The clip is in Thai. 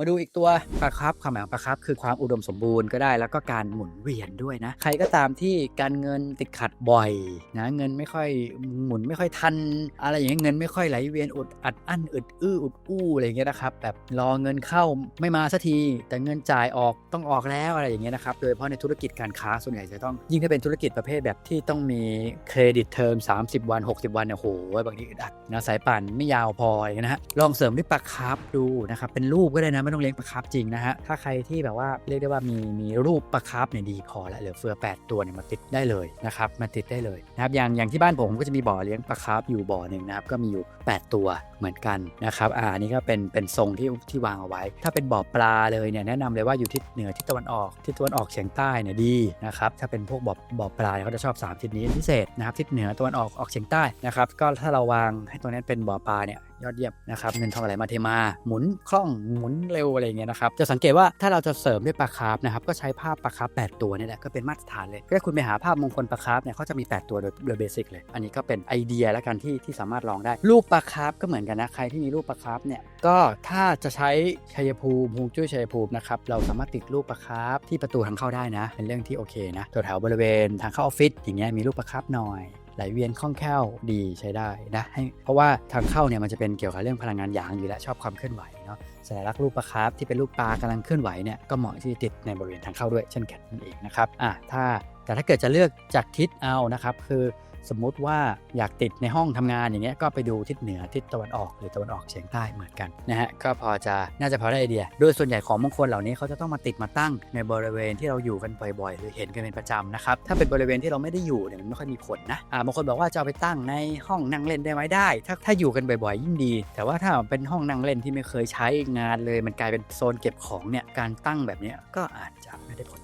มาดูอีกตัวปลาครับความหมายของปลาครับคือความอุดมสมบูรณ์ก็ได้แล้วก็การหมุนเวียนด้วยนะ ใครก็ตามที่การเงินติดขัดบ่อยนะเงินไม่ค่อยหมุนไม่ค่อยทัน อะไรอย่างเงี้ยเงินไม่ค่อยไหลเวียนอุดอัดอั้นอึดอื้ออุดอู้อะไรอย่างเงี้ยนะครับแบบรอเงินเข้าไม่มาสักที แต่เงินจ่ายออกต้องออกแล้วอะไรอย่างเงี้ยนะครับโดยเฉพาะในธุรกิจการค้าส่วนใหญ่จะต้องยิ่งถ้าเป็นธุรกิจประเภทแบบที่ต้องมีเครดิตเทอม 30 วัน 60 วันเนี่ยโหบางทีอึดอัดนะสายป่านไม่ยาวพอนะฮะลองเสริมด้วยปลาคร์ฟดูนะครับเป็นรูปก็ได้นะไม่ต้องเลี้ยงปลาคาร์ฟจริงนะฮะ ถ้าใครที่แบบว่าเรียกได้ว่ามีมีรูปปลาคาร์ฟเนี่ยดีพอแล้วเหลือเฟือ 8 ตัวเนี่ยมาติดได้เลยนะครับมาติดได้เลยนะครับอย่างอย่างที่บ้านผมก็จะมีบ่อเลี้ยงปลาคาร์ฟอยู่บ่อหนึ่งนะครับก็มีอยู่ 8 ตัวเหมือนกันนะครับอ่านนี้ก็เป็นเป็นทรงที่ที่วางเอาไว้ ถ้าเป็นบ่อปลาเลยเนี่ยแนะนำเลยว่าอยู่ทิศเหนือทิศตะวันออกทิศตะวันออกเฉียงใต้เนี่ยดีนะครับถ้าเป็นพวกบ่อบ่อปลาเขาจะชอบ 3 ทิศนี้พิเศษนะครับทิศเหนือตะวันออกออกเฉียงใต้นะครับก็ถ้าเราวางให้ตัวนี้เป็นบ่อปลาเนี่ย ยอดเยี่ยมนะครับเงินทองไหลมาเทมาหมุนคล่องหมุนเร็วอะไรเงี้ยนะครับจะสังเกตว่าถ้าเราจะเสริมด้วยปลาคาร์ฟนะครับก็ใช้ภาพปลาคาร์ฟ8ตัวนี่แหละก็เป็นมาตรฐานเลยถ้าคุณไปหาภาพมงคลปลาคาร์ฟเนี่ยเขาจะมี 8 ตัวโดยโดยเบสิกเลย อันนี้ก็เป็นไอเดียแล้วกันที่ที่สามารถลองได้รูปปลาคาร์ฟก็เหมือนกันนะใครที่มีรูปปลาคาร์ฟเนี่ยก็ถ้าจะใช้ชัยภูมิฮวงจุ้ยชัยภูมินะครับเราสามารถติดรูปปลาคาร์ฟที่ประตูทางเข้าได้นะ เป็นเรื่องที่โอเคนะแถวๆบริเวณทางเข้าออฟฟิศอย่างเงี้ยมีรูปปลาคาร์ฟหน่อย ไหลเวียนคล่องแคล่วดีใช้ได้นะให้เพราะว่าทางเข้าเนี่ยมันจะเป็นเกี่ยวกับเรื่องพลังงานหยางอยู่แล้วชอบความเคลื่อนไหว เนาะสัญลักษณ์รูปปลาคาร์ฟที่เป็นรูปปลากำลังเคลื่อนไหวเนี่ยก็เหมาะที่จะติดในบริเวณทางเข้าด้วยเช่นกันนั่นเองนะครับอะถ้าแต่ถ้าเกิดจะเลือกจากทิศเอานะครับคือสมมุติว่าอยากติดในห้องทำงานอย่างเงี้ยก็ไปดูทิศเหนือทิศตะวันออกหรือตะวันออกเฉียงใต้เหมือนกันนะฮะก็พอจะน่าจะพอได้ไอเดีย โดยส่วนใหญ่ของมงคลเหล่านี้เขาจะต้องมาติดมาตั้งในบริเวณที่เราอยู่กันบ่อยๆ หรือเห็นกันเป็นประจำนะครับถ้าเป็นบริเวณที่เราไม่ได้อยู่เนี่ยมันไม่ค่อยมีผลนะอ่าบางคนบอกว่าจะเอาไปตั้งในห้องนั่งเล่นได้ไหมได้ ถ้าถ้าอยู่กันบ่อยๆ ยิ่งดี แต่ว่าถ้าเป็นห้องนั่งเล่นที่ไม่เคยใช้ใช้งานเลยมันกลายเป็นโซนเก็บของเนี่ยการตั้งแบบนี้ก็อาจจะไม่ได้ผล